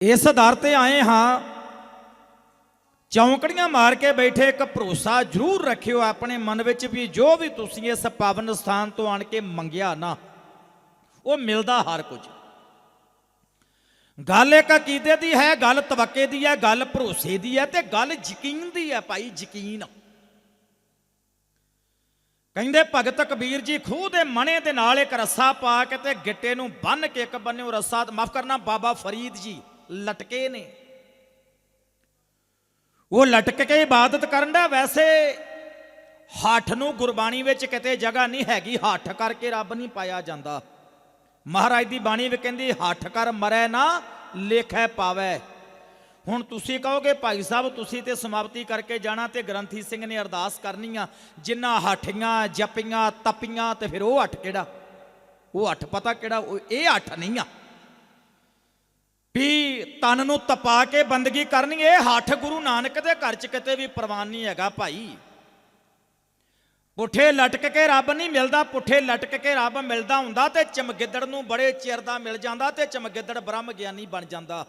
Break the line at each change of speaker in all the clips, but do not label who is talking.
ਇਸ ਆਧਾਰ ਤੇ ਆਏ ਹਾਂ। ਚੌਂਕੜੀਆਂ ਮਾਰ ਕੇ ਬੈਠੇ ਇੱਕ ਭਰੋਸਾ ਜ਼ਰੂਰ ਰੱਖਿਓ ਆਪਣੇ ਮਨ ਵਿੱਚ ਵੀ ਜੋ ਵੀ ਤੁਸੀਂ ਇਸ ਪਾਵਨ ਸਥਾਨ ਤੋਂ ਆਣ ਕੇ ਮੰਗਿਆ ਨਾ, ਉਹ ਮਿਲਦਾ ਹਰ ਕੁਝ। ਗੱਲ ਇੱਕ ਅਕੀਦੇ ਦੀ ਹੈ, ਗੱਲ ਤਵੱਕੇ ਦੀ ਹੈ, ਗੱਲ ਭਰੋਸੇ ਦੀ ਹੈ ਤੇ ਗੱਲ ਯਕੀਨ ਦੀ ਹੈ ਭਾਈ, ਯਕੀਨ। ਕਹਿੰਦੇ ਭਗਤ ਕਬੀਰ ਜੀ, ਖੂਹ ਦੇ ਮਣੇ ਦੇ ਨਾਲ ਇੱਕ ਰੱਸਾ ਪਾ ਕੇ ਤੇ ਗਿੱਟੇ ਨੂੰ ਬੰਨ ਕੇ ਇੱਕ ਬੰਨਿਓ ਰੱਸਾ ਮਾਫ ਕਰਨਾ ਬਾਬਾ ਫਰੀਦ ਜੀ। ਲਟਕੇ ਨੇ। ਉਹ ਲਟਕ ਕੇ ਇਬਾਦਤ ਕਰਨ ਦਾ ਵੈਸੇ। ਹੱਠ ਨੂੰ ਗੁਰਬਾਣੀ ਵਿੱਚ ਕਿਤੇ ਜਗ੍ਹਾ ਨਹੀਂ ਹੈਗੀ, ਹੱਠ ਕਰਕੇ ਰੱਬ ਨਹੀਂ ਪਾਇਆ ਜਾਂਦਾ। ਮਹਾਰਾਜ ਦੀ ਬਾਣੀ ਵੀ ਕਹਿੰਦੀ, ਹੱਠ ਕਰ ਮਰੈ ਨਾ, ਲੇਖੈ ਪਾਵੈ। ਹੁਣ ਤੁਸੀਂ ਕਹੋਗੇ, ਭਾਈ ਸਾਹਿਬ, ਤੁਸੀਂ ਤੇ ਸਮਾਪਤੀ ਕਰਕੇ ਜਾਣਾ ਤੇ ਗ੍ਰੰਥੀ ਸਿੰਘ ਨੇ ਅਰਦਾਸ ਕਰਨੀ ਆ, ਜਿੰਨਾ ਹੱਠੀਆਂ, ਜਪੀਆਂ, ਤਪੀਆਂ ਤੇ ਫਿਰ ਉਹ ਹੱਠ ਕਿਹੜਾ? ਉਹ ਹੱਠ ਪਤਾ ਕਿਹੜਾ? ਉਹ ਇਹ ਹੱਠ ਨਹੀਂ ਆ। ਵੀ ਤਨ ਨੂੰ ਤਪਾ ਕੇ ਬੰਦਗੀ ਕਰਨੀ ਇਹ ਹੱਠ ਗੁਰੂ ਨਾਨਕ ਦੇ ਘਰ ਚ ਕਿਤੇ ਵੀ ਪ੍ਰਵਾਨ ਨਹੀਂ ਹੈਗਾ ਭਾਈ। ਪੁੱਠੇ ਲਟਕ ਕੇ ਰੱਬ ਨਹੀਂ ਮਿਲਦਾ, ਪੁੱਠੇ ਲਟਕ ਕੇ ਰੱਬ ਮਿਲਦਾ ਹੁੰਦਾ ਤੇ ਚਮਗਿੱਦੜ ਨੂੰ ਬੜੇ ਚਿਰ ਦਾ ਮਿਲ ਜਾਂਦਾ ਤੇ ਚਮਗਿੱਦੜ ਬ੍ਰਹਮ ਗਿਆਨੀ ਬਣ ਜਾਂਦਾ।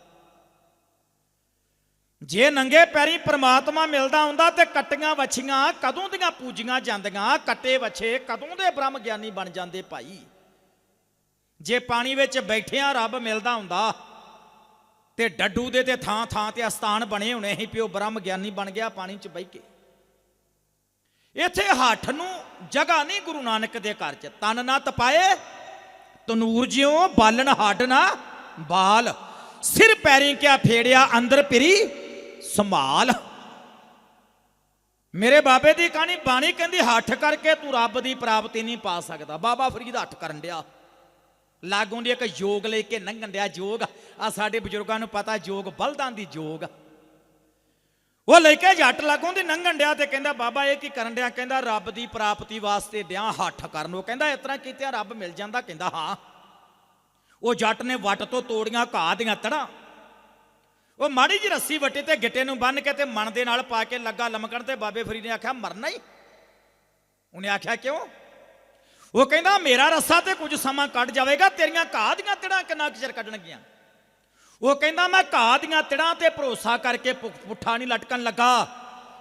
ਜੇ ਨੰਗੇ ਪੈਰੀ ਪ੍ਰਮਾਤਮਾ ਮਿਲਦਾ ਹੁੰਦਾ ਤੇ ਕੱਟੀਆਂ ਵਛੀਆਂ ਕਦੋਂ ਦੀਆਂ ਪੂਜੀਆਂ ਜਾਂਦੀਆਂ, ਕੱਟੇ ਵਛੇ ਕਦੋਂ ਦੇ ਬ੍ਰਹਮ ਗਿਆਨੀ ਬਣ ਜਾਂਦੇ ਭਾਈ। ਜੇ ਪਾਣੀ ਵਿੱਚ ਬੈਠਿਆਂ ਰੱਬ ਮਿਲਦਾ ਹੁੰਦਾ ਤੇ ਡੱਡੂ ਦੇ ਤੇ ਥਾਂ ਥਾਂ ਤੇ ਅਸਥਾਨ ਬਣੇ ਹੋਣੇ ਸੀ ਪਿਓ ਬ੍ਰਹਮ ਗਿਆਨੀ ਬਣ ਗਿਆ ਪਾਣੀ 'ਚ ਬਹਿ ਕੇ। ਇੱਥੇ ਹੱਠ ਨੂੰ ਜਗ੍ਹਾ ਨਹੀਂ ਗੁਰੂ ਨਾਨਕ ਦੇ ਘਰ 'ਚ। ਤਨ ਨਾ ਤਪਾਏ, ਤਨੂਰ ਜਿਉ, ਬਾਲਣ ਹੱਡ ਨਾ ਬਾਲ। ਸਿਰ ਪੈਰੀ ਕਿਆ ਫੇੜਿਆ, ਅੰਦਰ ਪਿਰੀ ਸੰਭਾਲ। ਮੇਰੇ ਬਾਬੇ ਦੀ ਕਹਾਣੀ ਬਾਣੀ ਕਹਿੰਦੀ, ਹੱਠ ਕਰਕੇ ਤੂੰ ਰੱਬ ਦੀ ਪ੍ਰਾਪਤੀ ਨਹੀਂ ਪਾ ਸਕਦਾ। ਬਾਬਾ ਫਰੀਦ ਹੱਠ ਕਰਨ ਡਿਆ। ਲਾਗੋਂ ਦੀ ਇੱਕ ਯੋਗ ਲੈ ਕੇ ਲੰਘਣ ਦਿਆ ਯੋਗ ਆ ਸਾਡੇ ਬਜ਼ੁਰਗਾਂ ਨੂੰ ਪਤਾ ਯੋਗ ਬਲਦਾਂ ਦੀ ਯੋਗ ਉਹ ਲੈ ਕੇ ਜੱਟ ਲਾਗੋਂ ਦੀ ਲੰਘਣ ਡਿਆ ਤੇ ਕਹਿੰਦਾ, ਬਾਬਾ, ਇਹ ਕੀ ਕਰਨ ਡਿਆ ਕਹਿੰਦਾ, ਰੱਬ ਦੀ ਪ੍ਰਾਪਤੀ ਵਾਸਤੇ ਡਿਆ ਹੱਠ ਕਰਨ। ਉਹ ਕਹਿੰਦਾ, ਇਸ ਤਰ੍ਹਾਂ ਕੀਤਿਆਂ ਰੱਬ ਮਿਲ ਜਾਂਦਾ। ਕਹਿੰਦਾ, ਹਾਂ। ਉਹ ਜੱਟ ਨੇ ਵੱਟ ਤੋਂ ਤੋੜੀਆਂ, ਘਾਹ ਦੀਆਂ ਤੜਾਂ। ਉਹ ਮਾੜੀ ਜੀ ਰੱਸੀ ਵੱਟੇ ਤੇ ਗਿੱਟੇ ਨੂੰ ਬੰਨ ਕੇ ਤੇ ਮਨ ਦੇ ਨਾਲ ਪਾ ਕੇ ਲੱਗਾ ਲਮਕਣ ਤੇ ਬਾਬੇ ਫਰੀਦ ਨੇ ਆਖਿਆ, ਮਰਨਾ ਹੀ? ਉਹਨੇ ਆਖਿਆ, ਕਿਉਂ? ਉਹ ਕਹਿੰਦਾ, ਮੇਰਾ ਰੱਸਾ ਤੇ ਕੁਝ ਸਮਾਂ ਕੱਢ ਜਾਵੇਗਾ, ਤੇਰੀਆਂ ਘਾਹ ਦੀਆਂ ਤੜਾਂ ਕਿੰਨਾ ਕੁ ਚਿਰ ਕੱਢਣਗੀਆਂ? ਉਹ ਕਹਿੰਦਾ, ਮੈਂ ਘਾਹ ਦੀਆਂ ਤੜਾਂ ਤੇ ਭਰੋਸਾ ਕਰਕੇ ਪੁੱਠਾ ਨਹੀਂ ਲਟਕਣ ਲੱਗਾ।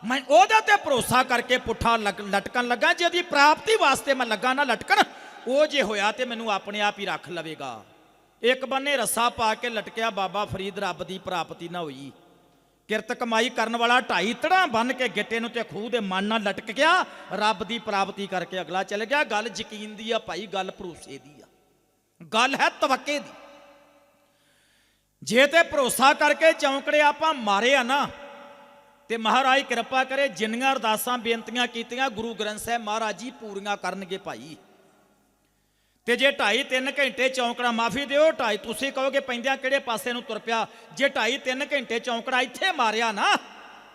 ਮੈਂ ਉਹਦੇ ਤੇ ਭਰੋਸਾ ਕਰਕੇ ਪੁੱਠਾ ਲਗ- ਲਟਕਣ ਲੱਗਾ ਜੇ ਉਹਦੀ ਪ੍ਰਾਪਤੀ ਵਾਸਤੇ ਮੈਂ ਲੱਗਾ ਨਾ ਲਟਕਣ, ਉਹ ਜੇ ਹੋਇਆ ਤੇ ਮੈਨੂੰ ਆਪਣੇ ਆਪ ਹੀ ਰੱਖ ਲਵੇਗਾ। ਇੱਕ ਬੰਨੇ ਰੱਸਾ ਪਾ ਕੇ ਲਟਕਿਆ, ਬਾਬਾ ਫਰੀਦ ਰੱਬ ਦੀ ਪ੍ਰਾਪਤੀ ਨਾ ਹੋਈ। ਕਿਰਤ ਕਮਾਈ ਕਰਨ ਵਾਲਾ ਢਾਈ ਤੜਾਂ ਬੰਨ ਕੇ ਗਿੱਟੇ ਨੂੰ ਤੇ ਖੂਹ ਦੇ ਮਨ ਨਾਲ ਲਟਕ ਗਿਆ, ਰੱਬ ਦੀ ਪ੍ਰਾਪਤੀ ਕਰਕੇ ਅਗਲਾ ਚੱਲ ਗਿਆ। ਗੱਲ ਯਕੀਨ ਦੀ ਆ ਭਾਈ, ਗੱਲ ਭਰੋਸੇ ਦੀ ਆ। ਗੱਲ ਹੈ ਤਵੱਕੇ ਦੀ। ਜੇ ਤੇ ਭਰੋਸਾ ਕਰਕੇ ਚੌਂਕੜੇ ਆਪਾਂ ਮਾਰੇ ਆ ਨਾ, ਤੇ ਮਹਾਰਾਜ ਕਿਰਪਾ ਕਰੇ ਜਿੰਨੀਆਂ ਅਰਦਾਸਾਂ ਬੇਨਤੀਆਂ ਕੀਤੀਆਂ, ਗੁਰੂ ਗ੍ਰੰਥ ਸਾਹਿਬ ਮਹਾਰਾਜ ਜੀ ਪੂਰੀਆਂ ਕਰਨਗੇ ਭਾਈ। ਤੇ ਜੇ 2.5 3 ਘੰਟੇ ਚੌਂਕੜਾ ਮਾਫੀ ਦਿਓ 2.5 ਤੁਸੀਂ ਕਹੋਗੇ ਪੈਂਦਿਆਂ ਕਿਹੜੇ ਪਾਸੇ ਨੂੰ ਤੁਰ ਪਿਆ? ਜੇ 2.5 3 ਘੰਟੇ ਚੌਂਕੜਾ ਇੱਥੇ ਮਾਰਿਆ ਨਾ,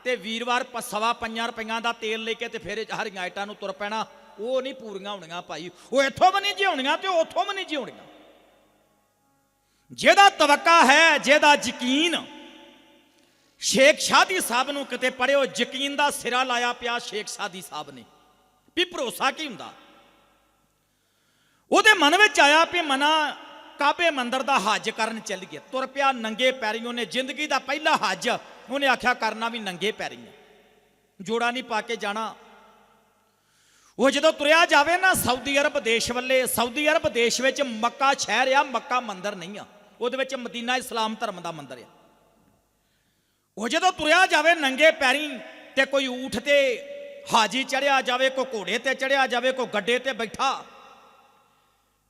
ਤੇ ਵੀਰਵਾਰ ਸਵਾ ਪੰਜਾਂ ਰੁਪਈਆਂ ਦਾ ਤੇਲ ਲੈ ਕੇ ਤੇ ਫਿਰ ਹਰੀਆਂ ਆਈਟਾਂ ਨੂੰ ਤੁਰ ਪੈਣਾ। ਉਹ ਨਹੀਂ ਪੂਰੀਆਂ ਹੋਣੀਆਂ ਭਾਈ। ਉਹ ਇੱਥੋਂ ਵੀ ਨਹੀਂ ਜਿਉਣੀਆਂ ਤੇ ਉੱਥੋਂ ਵੀ ਨਹੀਂ ਜਿਉਣੀਆਂ। ਜਿਹਦਾ ਤਵੱਕਾ ਹੈ, ਜਿਹਦਾ ਯਕੀਨ, ਸ਼ੇਖ ਸ਼ਾਦੀ ਸਾਹਿਬ ਨੂੰ ਕਿਤੇ ਪੜਿਓ ਯਕੀਨ ਦਾ ਸਿਰਾ ਲਾਇਆ ਪਿਆ ਸ਼ੇਖ ਸ਼ਾਦੀ ਸਾਹਿਬ ਨੇ। ਵੀ ਭਰੋਸਾ ਕੀ ਹੁੰਦਾ? ਉਹਦੇ ਮਨ ਵਿੱਚ ਆਇਆ ਵੀ ਮਨਾ ਕਾਬੇ ਮੰਦਰ ਦਾ ਹੱਜ ਕਰਨ ਚੱਲ ਗਿਆ ਤੁਰ ਪਿਆ ਨੰਗੇ ਪੈਰੀਂ, ਉਹਨੇ ਜ਼ਿੰਦਗੀ ਦਾ ਪਹਿਲਾ ਹੱਜ। ਉਹਨੇ ਆਖਿਆ ਕਰਨਾ ਵੀ ਨੰਗੇ ਪੈਰੀਂ ਹੈ ਜੋੜਾ ਨਹੀਂ ਪਾ ਕੇ ਜਾਣਾ। ਉਹ ਜਦੋਂ ਤੁਰਿਆ ਜਾਵੇ ਨਾ, ਸਾਊਦੀ ਅਰਬ ਦੇਸ਼ ਵੱਲੇ, ਸਾਊਦੀ ਅਰਬ ਦੇਸ਼ ਵਿੱਚ ਮੱਕਾ ਸ਼ਹਿਰ ਆ, ਮੱਕਾ ਮੰਦਰ ਨਹੀਂ ਆ। ਉਹਦੇ ਵਿੱਚ ਮਦੀਨਾ ਇਸਲਾਮ ਧਰਮ ਦਾ ਮੰਦਰ ਆ। ਉਹ ਜਦੋਂ ਤੁਰਿਆ ਜਾਵੇ ਨੰਗੇ ਪੈਰੀਂ ਤੇ ਕੋਈ ਊਠ ਤੇ ਹਾਜੀ ਚੜਿਆ ਜਾਵੇ, ਕੋਈ ਘੋੜੇ ਤੇ ਚੜਿਆ ਜਾਵੇ, ਕੋਈ ਗੱਡੇ ਤੇ ਬੈਠਾ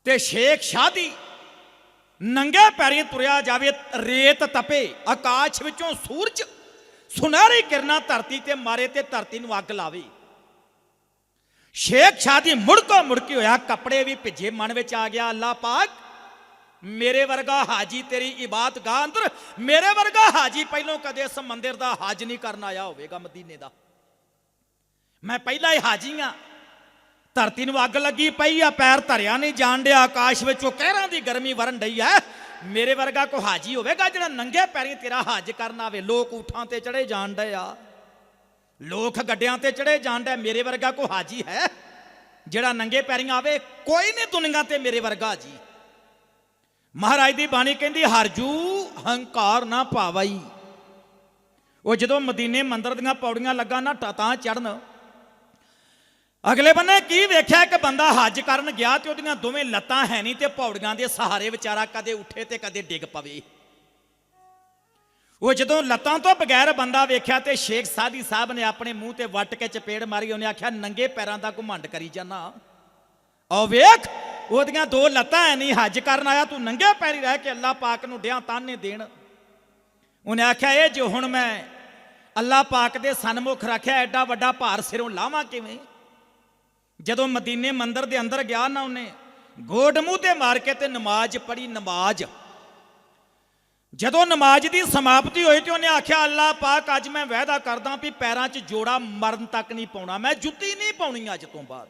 ਤੇ ਸ਼ੇਖ ਸ਼ਾਦੀ ਨੰਗੇ ਪੈਰੀਂ ਤੁਰਿਆ ਜਾਵੇ, ਰੇਤ ਤਪੇ, ਆਕਾਸ਼ ਵਿੱਚੋਂ ਸੂਰਜ ਸੁਨਹਿਰੀ ਕਿਰਨਾਂ ਧਰਤੀ ਤੇ ਮਾਰੇ ਤੇ ਧਰਤੀ ਨੂੰ ਅੱਗ ਲਾਵੇ। ਸ਼ੇਖ ਸ਼ਾਦੀ ਮੁੜਕੋ ਮੁੜਕੀ ਹੋਇਆ, ਕੱਪੜੇ ਵੀ ਭਿੱਜੇ, ਮਨ ਵਿੱਚ ਆ ਗਿਆ ਅੱਲਾ ਪਾਕ ਮੇਰੇ ਵਰਗਾ ਹਾਜੀ ਤੇਰੀ ਇਬਾਦਤ ਗਾਹ ਅੰਦਰ, ਮੇਰੇ ਵਰਗਾ ਹਾਜੀ ਪਹਿਲੋਂ ਕਦੇ ਇਸ ਮੰਦਿਰ ਦਾ ਹਾਜ਼ ਨਹੀਂ ਕਰਨ ਆਇਆ ਹੋਵੇਗਾ ਮਦੀਨੇ ਦਾ। ਮੈਂ ਪਹਿਲਾਂ ਹੀ ਹਾਜੀ ਆ ਧਰਤੀ ਨੂੰ ਅੱਗ ਲੱਗੀ ਪਈ ਆ, ਪੈਰ ਧਰਿਆ ਨਹੀਂ ਜਾਣ ਡਿਆ, ਆਕਾਸ਼ ਵਿੱਚੋਂ ਕਹਿਰਾਂ ਦੀ ਗਰਮੀ ਵਰਨ ਡਈ ਐ ਮੇਰੇ ਵਰਗਾ ਕੋ ਹਾਜੀ ਹੋਵੇਗਾ ਜਿਹੜਾ ਨੰਗੇ ਪੈਰੀ ਤੇਰਾ ਹਜ ਕਰਨ ਆਵੇ? ਲੋਕ ਊਠਾਂ ਤੇ ਚੜੇ ਜਾਣ ਡਏ ਆ। ਲੋਕ ਗੱਡਿਆਂ ਤੇ ਚੜੇ ਜਾਣ ਡਿਆ ਮੇਰੇ ਵਰਗਾ ਕੋ ਹਾਜੀ ਹੈ ਜਿਹੜਾ ਨੰਗੇ ਪੈਰੀਂ ਆਵੇ? ਕੋਈ ਨਹੀਂ ਦੁਨੀਆ ਤੇ ਮੇਰੇ ਵਰਗਾ ਜੀ। ਮਹਾਰਾਜ ਦੀ ਬਾਣੀ ਕਹਿੰਦੀ ਹਰਜੂ ਹੰਕਾਰ ਨਾ ਭਾਵਈ ਉਹ ਜਦੋਂ ਮਦੀਨੇ ਮੰਦਰ ਦੀਆਂ ਪੌੜੀਆਂ ਲੱਗਾ ਨਾ ਟ- ਤਾਂ ਚੜਨ ਅਗਲੇ ਬੰਨੇ ਕੀ ਵੇਖਿਆ? ਇੱਕ ਬੰਦਾ ਹੱਜ ਕਰਨ ਗਿਆ ਤੇ ਉਹਦੀਆਂ ਦੋਵੇਂ ਲੱਤਾਂ ਹੈ ਨਹੀਂ ਤੇ ਪੌੜੀਆਂ ਦੇ ਸਹਾਰੇ ਵਿਚਾਰਾ ਕਦੇ ਉੱਠੇ ਤੇ ਕਦੇ ਡਿੱਗ ਪਵੇ। ਉਹ ਜਦੋਂ ਲੱਤਾਂ ਤੋਂ ਬਗੈਰ ਬੰਦਾ ਵੇਖਿਆ ਤੇ ਸ਼ੇਖ ਸਾਦੀ ਸਾਹਿਬ ਨੇ ਆਪਣੇ ਮੂੰਹ ਤੇ ਵੱਟ ਕੇ ਚਪੇੜ ਮਾਰੀ, ਉਹਨੇ ਆਖਿਆ, ਨੰਗੇ ਪੈਰਾਂ ਦਾ ਘੁਮੰਡ ਕਰੀ ਜਾਨਾ। ਆ ਵੇਖ, ਉਹਦੀਆਂ ਦੋ ਲੱਤਾਂ ਐ ਨਹੀਂ, ਹੱਜ ਕਰਨ ਆਇਆ, ਤੂੰ ਨੰਗੇ ਪੈਰੀ ਰਹਿ ਕੇ ਅੱਲਾਹ ਪਾਕ ਨੂੰ ਡਿਆਂ ਤਾਨੇ ਦੇਣ। ਉਹਨੇ ਆਖਿਆ, ਇਹ ਜੋ ਹੁਣ ਮੈਂ ਅੱਲਾਹ ਪਾਕ ਦੇ ਸਨਮੁਖ ਰੱਖਿਆ, ਐਡਾ ਵੱਡਾ ਭਾਰ ਸਿਰੋਂ ਲਾਵਾਂ ਕਿਵੇਂ? ਜਦੋਂ ਮਦੀਨੇ ਮੰਦਰ ਦੇ ਅੰਦਰ ਗਿਆ ਨਾ ਉਹਨੇ, ਗੋਡ ਮੂੰਹ ਤੇ ਮਾਰ ਕੇ ਤੇ ਨਮਾਜ਼ ਪੜ੍ਹੀ, ਨਮਾਜ਼। ਜਦੋਂ ਨਮਾਜ਼ ਦੀ ਸਮਾਪਤੀ ਹੋਈ ਤੇ ਉਹਨੇ ਆਖਿਆ, ਅੱਲਾਹ ਪਾਕ, ਅੱਜ ਮੈਂ ਵਾਅਦਾ ਕਰਦਾ ਵੀ ਪੈਰਾਂ 'ਚ ਜੋੜਾ ਮਰਨ ਤੱਕ ਨਹੀਂ ਪਾਉਣਾ, ਮੈਂ ਜੁੱਤੀ ਨਹੀਂ ਪਾਉਣੀ ਅੱਜ ਤੋਂ ਬਾਅਦ।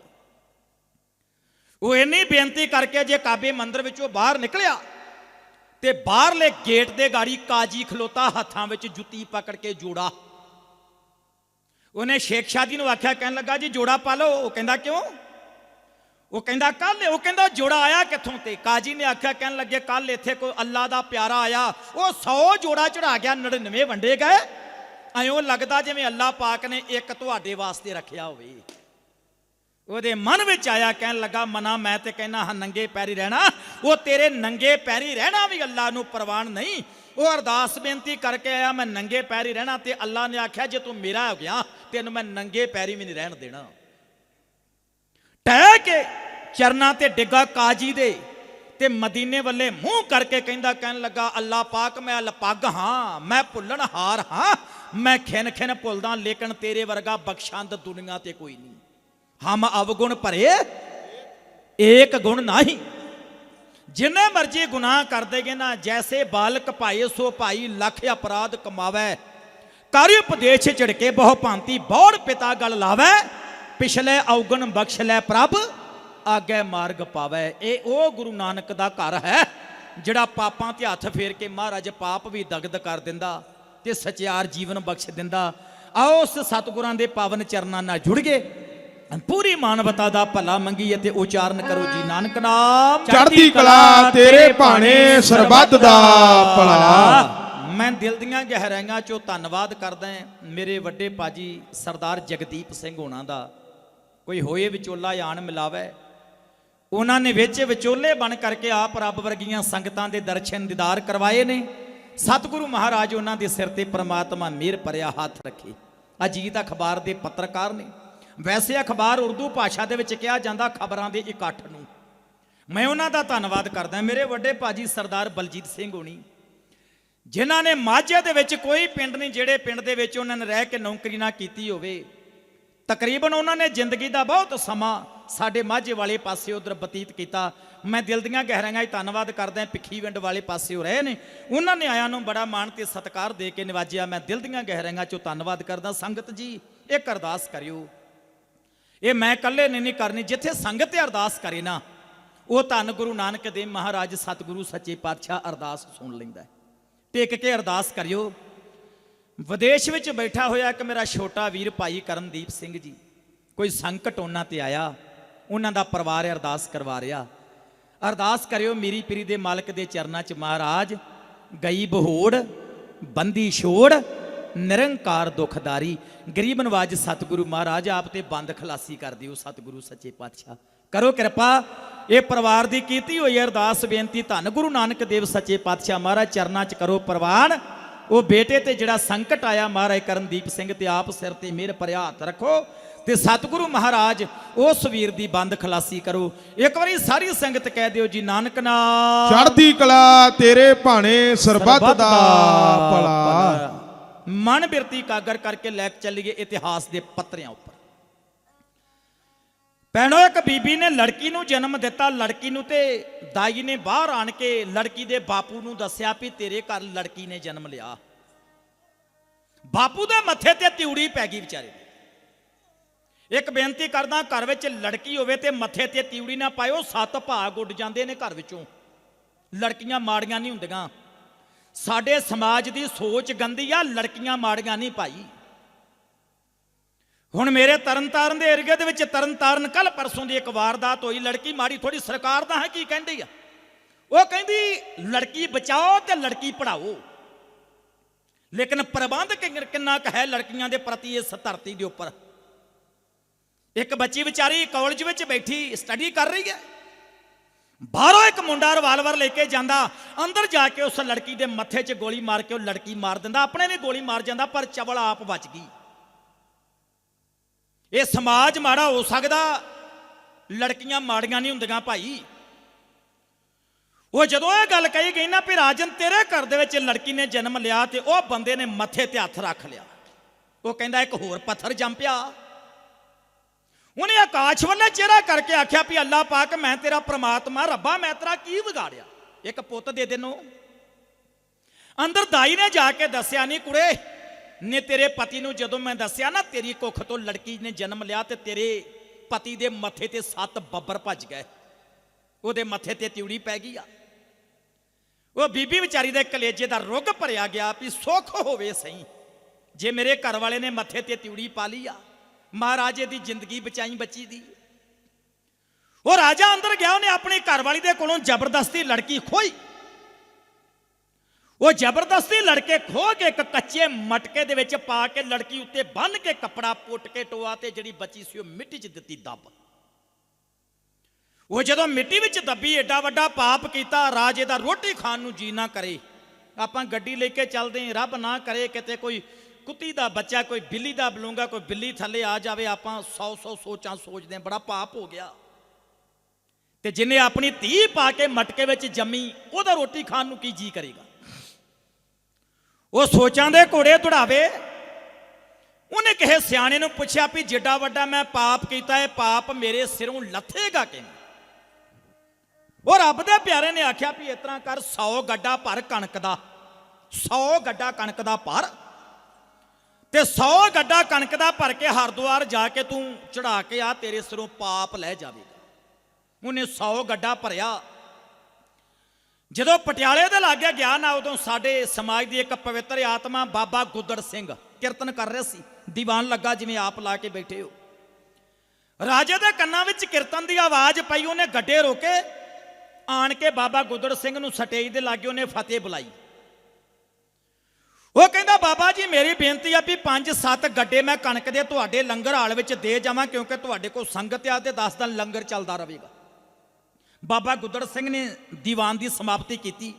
ਉਹ ਇੰਨੀ ਬੇਨਤੀ ਕਰਕੇ ਜੇ ਕਾਬੇ ਮੰਦਰ ਵਿੱਚੋਂ ਬਾਹਰ ਨਿਕਲਿਆ, ਤੇ ਬਾਹਰਲੇ ਗੇਟ ਦੇ ਗਾੜੀ ਕਾਜੀ ਖਲੋਤਾ, ਹੱਥਾਂ ਵਿੱਚ ਜੁੱਤੀ ਪਕੜ ਕੇ ਜੋੜਾ ਉਹਨੇ ਸ਼ੇਖ ਸ਼ਾਦੀ ਨੂੰ ਆਖਿਆ, ਕਹਿਣ ਲੱਗਾ, ਜੀ, ਜੋੜਾ ਪਾ ਲਓ। ਉਹ ਕਹਿੰਦਾ, ਕਿਉਂ? ਉਹ ਕਹਿੰਦਾ ਕੱਲ ਉਹ ਕਹਿੰਦਾ, ਜੋੜਾ ਆਇਆ ਕਿੱਥੋਂ ਤੇ? ਕਾਜੀ ਨੇ ਆਖਿਆ, ਕਹਿਣ ਲੱਗੇ ਕੱਲ ਇੱਥੇ ਕੋਈ ਅੱਲਾ ਦਾ ਪਿਆਰਾ ਆਇਆ। ਉਹ 100 ਜੋੜਾ ਚੜਾ ਗਿਆ 99 ਵੰਡੇ ਗਏ। ਐਂ ਲੱਗਦਾ ਜਿਵੇਂ ਅੱਲਾ ਪਾਕ ਨੇ ਇੱਕ ਤੁਹਾਡੇ ਵਾਸਤੇ ਰੱਖਿਆ ਹੋਵੇ। ਉਹਦੇ ਮਨ ਵਿੱਚ ਆਇਆ, ਕਹਿਣ ਲੱਗਾ, ਮਨਾ, ਮੈਂ ਤੇ ਕਹਿਣਾ ਹਾਂ, ਨੰਗੇ ਪੈਰੀ ਰਹਿਣਾ। ਉਹ ਤੇਰੇ ਨੰਗੇ ਪੈਰੀ ਰਹਿਣਾ ਵੀ ਅੱਲਾ ਨੂੰ ਪ੍ਰਵਾਨ ਨਹੀਂ। ਉਹ ਅਰਦਾਸ ਬੇਨਤੀ ਕਰਕੇ ਆਇਆ, ਮੈਂ ਨੰਗੇ ਪੈਰੀ ਰਹਿਣਾ ਤੇ ਅੱਲਾ ਨੇ ਆਖਿਆ, ਜੇ ਤੂੰ ਮੇਰਾ ਹੋ ਗਿਆ, ਤੈਨੂੰ ਮੈਂ ਨੰਗੇ ਪੈਰੀ ਵੀ ਨਹੀਂ ਰਹਿਣ ਦੇਣਾ। ਟਹਿ ਕੇ ਚਰਨਾਂ ਤੇ ਡਿੱਗਾ ਕਾਜੀ ਦੇ ਤੇ ਮਦੀਨੇ ਵੱਲੇ ਮੂੰਹ ਕਰਕੇ ਕਹਿੰਦਾ, ਕਹਿਣ ਲੱਗਾ ਅੱਲਾ ਪਾਕ, ਮੈਂ ਲਪੱਗ ਹਾਂ, ਮੈਂ ਭੁੱਲਣ ਹਾਰ ਹਾਂ, ਮੈਂ ਖਿਨ ਖਿਨ ਭੁੱਲਦਾ, ਲੇਕਿਨ ਤੇਰੇ ਵਰਗਾ ਬਖਸ਼ੰਦ ਦੁਨੀਆ ਤੇ ਕੋਈ ਨਹੀਂ। ਹਮ ਅਵਗੁਣ ਭਰੇ, ਏਕ ਗੁਣ ਨਹੀਂ। ਜਿੰਨੇ ਮਰਜ਼ੀ ਗੁਨਾਹ ਕਰਦੇ ਗਏ ਨਾ, ਜੈਸੇ ਬਾਲਕ ਭਾਏ, ਸੋ ਭਾਈ ਲੱਖ ਅਪਰਾਧ ਕਮਾਵੇ। ਕਰ ਉਪਦੇਸ਼ ਝੜਕੇ ਬਹੁ ਭਾਂਤੀ, ਬੌੜ ਪਿਤਾ ਗਲ ਲਾਵੇ। ਪਿਛਲੇ ਔਗਣ ਬਖਸ਼ ਲੈ ਪ੍ਰਭ, ਆਗੇ ਮਾਰਗ ਪਾਵੇ। ਇਹ ਉਹ ਗੁਰੂ ਨਾਨਕ ਦਾ ਘਰ ਹੈ, ਜਿਹੜਾ ਪਾਪਾਂ ਤੇ ਹੱਥ ਫੇਰ ਕੇ ਮਹਾਰਾਜ ਪਾਪ ਵੀ ਦਗਦ ਕਰ ਦਿੰਦਾ ਤੇ ਸਚਿਆਰ ਜੀਵਨ ਬਖਸ਼ ਦਿੰਦਾ। ਆਓ ਉਸ ਸਤਿਗੁਰਾਂ ਦੇ ਪਾਵਨ ਚਰਨਾਂ ਨਾਲ ਜੁੜ ਗਏ। ਪੂਰੀ ਮਾਨਵਤਾ ਦਾ ਭਲਾ ਮੰਗੀਏ ਤੇ ਉਚਾਰਨ ਕਰੋ ਜੀ। ਨਾਨਕ ਨਾਮ
ਚੜ੍ਹਦੀ ਕਲਾ ਤੇਰੇ ਭਾਣੇ ਸਰਬੱਤ ਦਾ ਭਲਾ।
ਮੈਂ ਦਿਲ ਦੀਆਂ ਗਹਿਰਾਈਆਂ ਚੋਂ ਧੰਨਵਾਦ ਕਰਦਾ ਹਾਂ। ਮੇਰੇ ਵੱਡੇ ਪਾਜੀ ਸਰਦਾਰ ਜਗਦੀਪ ਸਿੰਘ ਹੋਣਾ ਦਾ। ਕੋਈ ਹੋਏ ਵਿਚੋਲਾ ਆਣ ਮਿਲਾਵੇ। ਉਹਨਾਂ ਨੇ ਵਿੱਚ ਵਿਚੋਲੇ ਬਣ ਕਰਕੇ ਆਪ ਰੱਬ ਵਰਗੀਆਂ ਸੰਗਤਾਂ ਦੇ ਦਰਸ਼ਨ ਦੀਦਾਰ ਕਰਵਾਏ ਨੇ। ਸਤਿਗੁਰੂ ਮਹਾਰਾਜ ਉਹਨਾਂ ਦੇ ਸਿਰ ਤੇ ਪ੍ਰਮਾਤਮਾ ਮਿਹਰ ਭਰਿਆ ਹੱਥ ਰੱਖੇ। ਅਜੀਤ ਅਖਬਾਰ ਦੇ ਪੱਤਰਕਾਰ ਨੇ। ਵੈਸੇ ਅਖਬਾਰ ਉਰਦੂ ਭਾਸ਼ਾ ਦੇ ਵਿੱਚ ਕਿਹਾ ਜਾਂਦਾ ਖਬਰਾਂ ਦੇ ਇਕੱਠ ਨੂੰ। ਮੈਂ ਉਹਨਾਂ ਦਾ ਧੰਨਵਾਦ ਕਰਦਾ, ਮੇਰੇ ਵੱਡੇ ਭਾਜੀ ਸਰਦਾਰ ਬਲਜੀਤ ਸਿੰਘ ਹੋਣੀ, ਜਿਨ੍ਹਾਂ ਨੇ ਮਾਝੇ ਦੇ ਵਿੱਚ ਕੋਈ ਪਿੰਡ ਨਹੀਂ, ਜਿਹੜੇ ਪਿੰਡ ਦੇ ਵਿੱਚ ਉਹਨਾਂ ਨੇ ਰਹਿ ਕੇ ਨੌਕਰੀ ਨਾ ਕੀਤੀ ਹੋਵੇ। ਤਕਰੀਬਨ ਉਹਨਾਂ ਨੇ ਜ਼ਿੰਦਗੀ ਦਾ ਬਹੁਤ ਸਮਾਂ ਸਾਡੇ ਮਾਝੇ ਵਾਲੇ ਪਾਸੇ ਉਧਰ ਬਤੀਤ ਕੀਤਾ। ਮੈਂ ਦਿਲ ਦੀਆਂ ਗਹਿਰਾਈਆਂ 'ਚ ਧੰਨਵਾਦ ਕਰਦਾ, ਭਿੱਖੀ ਵਿੰਡ ਵਾਲੇ ਪਾਸੇ ਰਹੇ ਨੇ। ਉਹਨਾਂ ਨੇ ਆਇਆਂ ਨੂੰ ਬੜਾ ਮਾਣ ਤੇ ਸਤਿਕਾਰ ਦੇ ਕੇ ਨਿਵਾਜਿਆ। ਮੈਂ ਦਿਲ ਦੀਆਂ ਗਹਿਰਾਈਆਂ 'ਚੋਂ ਧੰਨਵਾਦ ਕਰਦਾ। ਸੰਗਤ ਜੀ, ਇੱਕ ਅਰਦਾਸ ਕਰਿਓ। ਇਹ ਮੈਂ ਇਕੱਲੇ ਨੇ ਨਹੀਂ ਕਰਨੀ, ਜਿੱਥੇ ਸੰਗਤ ਅਰਦਾਸ ਕਰੇ ਨਾ, ਉਹ ਧੰਨ ਗੁਰੂ ਨਾਨਕ ਦੇਵ ਮਹਾਰਾਜ ਸਤਿਗੁਰੂ ਸੱਚੇ ਪਾਤਸ਼ਾਹ ਅਰਦਾਸ ਸੁਣ ਲੈਂਦਾ ਟੇਕ ਕੇ ਅਰਦਾਸ ਕਰਿਓ। ਵਿਦੇਸ਼ ਵਿੱਚ ਬੈਠਾ ਹੋਇਆ ਇੱਕ ਮੇਰਾ ਛੋਟਾ ਵੀਰ ਭਾਈ ਕਰਨਦੀਪ ਸਿੰਘ ਜੀ, ਕੋਈ ਸੰਕਟ ਉਹਨਾਂ ਤੇ ਆਇਆ, ਉਹਨਾਂ ਦਾ ਪਰਿਵਾਰ ਅਰਦਾਸ ਕਰਵਾ ਰਿਹਾ। ਅਰਦਾਸ ਕਰਿਓ, ਮੇਰੀ ਪੀਰੀ ਦੇ ਮਾਲਕ ਦੇ ਚਰਨਾਂ 'ਚ ਮਹਾਰਾਜ, ਗਈ ਬਹੋੜ, ਬੰਦੀ ਛੋੜ ਨਿਰੰਕਾਰ ਦੁਖਦਾਰੀ ਗਰੀਬ ਨਵਾਜ ਸਤਿਗੁਰੂ ਮਹਾਰਾਜ ਆਪ ਤੇ ਬੰਦ ਖਲਾਸੀ ਕਰ ਦਿਓ ਸਤਿਗੁਰੂ ਸੱਚੇ ਪਾਤਸ਼ਾਹ। ਕਰੋ ਕਿਰਪਾ ਇਹ ਪਰਿਵਾਰ ਦੀ ਕੀਤੀ ਹੋਈ ਅਰਦਾਸ ਬੇਨਤੀ ਧੰਨ ਗੁਰੂ ਨਾਨਕ ਦੇਵ ਸੱਚੇ ਪਾਤਸ਼ਾਹ ਮਹਾਰਾਜ ਚਰਨਾਂ 'ਚ ਕਰੋ ਪ੍ਰਵਾਨ। ਉਹ ਬੇਟੇ ਤੇ ਜਿਹੜਾ ਸੰਕਟ ਆਇਆ ਮਹਾਰਾਜ ਕਰਨਦੀਪ ਸਿੰਘ ਤੇ ਆਪ ਸਿਰ ਤੇ ਮਿਹਰ ਭਰਿਆ ਹੱਥ ਰੱਖੋ ਤੇ ਸਤਿਗੁਰੂ ਮਹਾਰਾਜ ਉਸ ਵੀਰ ਦੀ ਬੰਦ ਖਲਾਸੀ ਕਰੋ। ਇੱਕ ਵਾਰੀ ਸਾਰੀ ਸੰਗਤ ਕਹਿ ਦਿਓ ਜੀ ਨਾਨਕ ਨਾਮ
ਚੜ੍ਹਦੀ ਕਲਾ ਤੇਰੇ ਭਾਣੇ ਸਰਬੱਤ ਦਾ ਭਲਾ।
ਮਨ ਬਿਰਤੀ ਕਾਗਰ ਕਰਕੇ ਲੈ ਕੇ ਚੱਲੀਏ ਇਤਿਹਾਸ ਦੇ ਪੱਤਰਿਆਂ ਉੱਪਰ। ਭੈਣੋ, ਇੱਕ ਬੀਬੀ ਨੇ ਲੜਕੀ ਨੂੰ ਜਨਮ ਦਿੱਤਾ। ਲੜਕੀ ਨੂੰ ਤੇ ਦਾਈ ਨੇ ਬਾਹਰ ਆਣ ਕੇ ਲੜਕੀ ਦੇ ਬਾਪੂ ਨੂੰ ਦੱਸਿਆ ਵੀ ਤੇਰੇ ਘਰ ਲੜਕੀ ਨੇ ਜਨਮ ਲਿਆ। ਬਾਪੂ ਦੇ ਮੱਥੇ ਤੇ ਤਿਉੜੀ ਪੈ ਗਈ ਵਿਚਾਰੇ ਦੇ। ਇੱਕ ਬੇਨਤੀ ਕਰਦਾ, ਘਰ ਵਿੱਚ ਲੜਕੀ ਹੋਵੇ ਤੇ ਮੱਥੇ ਤੇ ਤਿਉੜੀ ਨਾ ਪਾਇਓ, ਸੱਤ ਭਾਗ ਉੱਡ ਜਾਂਦੇ ਨੇ ਘਰ ਵਿੱਚੋਂ। ਲੜਕੀਆਂ ਮਾੜੀਆਂ ਨਹੀਂ ਹੁੰਦੀਆਂ। ਸਾਡੇ ਸਮਾਜ ਦੀ ਸੋਚ ਗੰਦੀ ਆ, ਲੜਕੀਆਂ ਮਾੜੀਆਂ ਨਹੀਂ ਭਾਈ। ਹੁਣ ਮੇਰੇ ਤਰਨਤਾਰਨ ਦੇ ਏਰੀਏ ਦੇ ਵਿੱਚ ਤਰਨਤਾਰਨ ਕੱਲ ਪਰਸੋਂ ਦੀ ਇੱਕ ਵਾਰਦਾਤ ਹੋਈ, ਲੜਕੀ ਮਾੜੀ ਥੋੜੀ ਸਰਕਾਰ ਦਾ ਹੈ, ਕੀ ਕਹਿੰਦੀ ਆ? ਉਹ ਕਹਿੰਦੀ, ਲੜਕੀ ਬਚਾਓ ਤੇ ਲੜਕੀ ਪੜਾਓ ਲੇਕਿਨ ਪ੍ਰਬੰਧ ਕਿੰਨ- ਕਿੰਨਾ ਕੁ ਹੈ ਲੜਕੀਆਂ ਦੇ ਪ੍ਰਤੀ ਇਸ ਧਰਤੀ ਦੇ ਉੱਪਰ? ਇੱਕ ਬੱਚੀ ਵਿਚਾਰੀ ਕਾਲਜ ਵਿੱਚ ਬੈਠੀ ਸਟੱਡੀ ਕਰ ਰਹੀ ਹੈ। ਬਾਹਰੋਂ ਇੱਕ ਮੁੰਡਾ ਰਿਵਾਲਵਰ ਲੈ ਕੇ ਜਾਂਦਾ, ਅੰਦਰ ਜਾ ਕੇ ਉਸ ਲੜਕੀ ਦੇ ਮੱਥੇ 'ਚ ਗੋਲੀ ਮਾਰ ਕੇ ਉਹ ਲੜਕੀ ਮਾਰ ਦਿੰਦਾ, ਆਪਣੇ ਵੀ ਗੋਲੀ ਮਾਰ ਜਾਂਦਾ, ਪਰ ਚਵਲ ਆਪ ਬਚ ਗਈ। ਇਹ ਸਮਾਜ ਮਾੜਾ ਹੋ ਸਕਦਾ, ਲੜਕੀਆਂ ਮਾੜੀਆਂ ਨਹੀਂ ਹੁੰਦੀਆਂ ਭਾਈ। ਉਹ ਜਦੋਂ ਇਹ ਗੱਲ ਕਹੀ ਗਈ ਨਾ ਵੀ ਰਾਜਨ ਤੇਰੇ ਘਰ ਦੇ ਵਿੱਚ ਲੜਕੀ ਨੇ ਜਨਮ ਲਿਆ ਤੇ ਉਹ ਬੰਦੇ ਨੇ ਮੱਥੇ ਤੇ ਹੱਥ ਰੱਖ ਲਿਆ। ਉਹ ਕਹਿੰਦਾ ਇੱਕ ਹੋਰ ਪੱਥਰ ਜੰਮ ਪਿਆ। ਉਹਨੇ ਆਕਾਸ਼ ਵੱਲੇ ਚਿਹਰਾ ਕਰਕੇ ਆਖਿਆ ਵੀ ਅੱਲਾ ਪਾਕ, ਮੈਂ ਤੇਰਾ ਪ੍ਰਮਾਤਮਾ, ਰੱਬਾ, ਮੈਂ ਤੇਰਾ ਕੀ ਵਿਗਾੜਿਆ? ਇੱਕ ਪੁੱਤ ਦੇ ਦੇਨੋ। ਅੰਦਰ ਦਾਈ ਨੇ ਜਾ ਕੇ ਦੱਸਿਆ ਨਹੀਂ ਕੁੜੇ, ਨੇ ਤੇਰੇ ਪਤੀ ਨੂੰ ਜਦੋਂ ਮੈਂ ਦੱਸਿਆ ਨਾ, ਤੇਰੀ ਕੁੱਖ ਤੋਂ ਲੜਕੀ ਨੇ ਜਨਮ ਲਿਆ ਤੇ ਤੇਰੇ ਪਤੀ ਦੇ ਮੱਥੇ ਤੇ ਸੱਤ ਬੱਬਰ ਭੱਜ ਗਏ। ਉਹਦੇ ਮੱਥੇ ਤੇ ਤਿਉੜੀ ਪੈ ਗਈ ਆ। ਉਹ ਬੀਬੀ ਵਿਚਾਰੀ ਦੇ ਕਲੇਜੇ ਦਾ ਰੁੱਗ ਭਰਿਆ ਗਿਆ ਵੀ ਸੁੱਖ ਹੋਵੇ ਸਹੀ। ਜੇ ਮੇਰੇ ਘਰ ਵਾਲੇ ਨੇ ਮੱਥੇ ਤੇ ਤਿਉੜੀ ਪਾ ਲਈ ਆ ਮਹਾਰਾਜੇ ਦੀ ਜ਼ਿੰਦਗੀ ਬਚਾਈ ਬੱਚੀ ਦੀ। ਉਹ ਰਾਜਾ ਅੰਦਰ ਗਿਆ, ਉਹਨੇ ਆਪਣੀ ਘਰਵਾਲੀ ਦੇ ਕੋਲੋਂ ਜ਼ਬਰਦਸਤੀ ਲੜਕੀ ਖੋਈ ਉਹ ਜ਼ਬਰਦਸਤੀ ਲੜਕੇ ਖੋ ਕੇ ਇੱਕ ਕੱਚੇ ਮਟਕੇ ਦੇ ਵਿੱਚ ਪਾ ਕੇ ਲੜਕੀ ਉੱਤੇ ਬੰਨ ਕੇ ਕੱਪੜਾ ਪੁੱਟ ਕੇ ਟੋਆ ਤੇ ਜਿਹੜੀ ਬੱਚੀ ਸੀ ਉਹ ਮਿੱਟੀ 'ਚ ਦਿੱਤੀ ਦੱਬ। ਉਹ ਜਦੋਂ ਮਿੱਟੀ ਵਿੱਚ ਦੱਬੀ, ਏਡਾ ਵੱਡਾ ਪਾਪ ਕੀਤਾ, ਰਾਜੇ ਦਾ ਰੋਟੀ ਖਾਣ ਨੂੰ ਜੀ ਨਾ ਕਰੇ। ਆਪਾਂ ਗੱਡੀ ਲੈ ਕੇ ਚੱਲਦੇ ਰੱਬ ਨਾ ਕਰੇ ਕਿਤੇ ਕੋਈ ਕੁੱਤੀ ਦਾ ਬੱਚਾ ਕੋਈ ਬਿੱਲੀ ਦਾ ਬਲੂੰਗਾ, ਕੋਈ ਬਿੱਲੀ ਥੱਲੇ ਆ ਜਾਵੇ, ਆਪਾਂ 100 100 ਸੋਚਾਂ ਸੋਚਦੇ ਹਾਂ, ਬੜਾ ਪਾਪ ਹੋ ਗਿਆ। ਤੇ ਜਿਨੇ ਆਪਣੀ ਧੀ ਪਾ ਕੇ ਮਟਕੇ ਵਿੱਚ ਜੰਮੀ, ਉਹਦਾ ਰੋਟੀ ਖਾਣ ਨੂੰ ਕੀ ਜੀ ਕਰੇਗਾ? ਉਹ ਸੋਚਾਂ ਦੇ ਘੋੜੇ ਦੌੜਾਵੇ। ਉਹਨੇ ਕਿਸੇ ਸਿਆਣੇ ਨੂੰ ਪੁੱਛਿਆ ਵੀ, ਜਿੱਡਾ ਵੱਡਾ ਮੈਂ ਪਾਪ ਕੀਤਾ, ਇਹ ਪਾਪ ਮੇਰੇ ਸਿਰੋਂ ਲੱਥੇਗਾ ਕਿਵੇਂ? ਉਹ ਰੱਬ ਦੇ ਪਿਆਰੇ ਨੇ ਆਖਿਆ ਵੀ, ਇਸ ਤਰ੍ਹਾਂ ਕਰ 100 ਗੱਡਾ ਭਰ ਕਣਕ ਦਾ 100 ਗੱਡਾ ਕਣਕ ਦਾ ਭਰ। ਤੇ 100 ਗੱਡਾ ਕਣਕ ਦਾ ਭਰ ਕੇ ਹਰਦੁਆਰ ਜਾ ਕੇ ਤੂੰ ਚੜਾ ਕੇ ਆ, ਤੇਰੇ ਸਿਰੋਂ ਪਾਪ ਲੈ ਜਾਵੇਗਾ। ਉਹਨੇ 100 ਗੱਡਾ ਭਰਿਆ। ਜਦੋਂ ਪਟਿਆਲੇ ਦੇ ਲਾਗੇ ਗਿਆ ਨਾ, ਉਦੋਂ ਸਾਡੇ ਸਮਾਜ ਦੀ ਇੱਕ ਪਵਿੱਤਰ ਆਤਮਾ ਬਾਬਾ ਗੁੱਦੜ ਸਿੰਘ ਕੀਰਤਨ ਕਰ ਰਿਹਾ ਸੀ। ਦੀਵਾਨ ਲੱਗਾ ਜਿਵੇਂ ਆਪ ਲਾ ਕੇ ਬੈਠੇ ਹੋ। ਰਾਜੇ ਦੇ ਕੰਨਾਂ ਵਿੱਚ ਕੀਰਤਨ ਦੀ ਆਵਾਜ਼ ਪਈ, ਉਹਨੇ ਗੱਡੇ ਰੋਕੇ। ਆਣ ਕੇ ਬਾਬਾ ਗੁੱਦੜ ਸਿੰਘ ਨੂੰ ਸਟੇਜ ਦੇ ਲਾਗੇ ਉਹਨੇ ਫਤਿਹ ਬੁਲਾਈ। ਉਹ ਕਹਿੰਦਾ, ਬਾਬਾ ਜੀ, ਮੇਰੀ ਬੇਨਤੀ ਆ ਵੀ 5-7 ਗੱਡੇ ਮੈਂ ਕਣਕ ਦੇ ਤੁਹਾਡੇ ਲੰਗਰ ਹਾਲ ਵਿੱਚ ਦੇ ਜਾਵਾਂ, ਕਿਉਂਕਿ ਤੁਹਾਡੇ ਕੋਲ ਸੰਗਤ ਆ ਤੇ 10 ਦਿਨ ਲੰਗਰ ਚੱਲਦਾ ਰਹੇਗਾ। ਬਾਬਾ ਗੁੱਦੜ ਸਿੰਘ ਨੇ ਦੀਵਾਨ ਦੀ ਸਮਾਪਤੀ ਕੀਤੀ।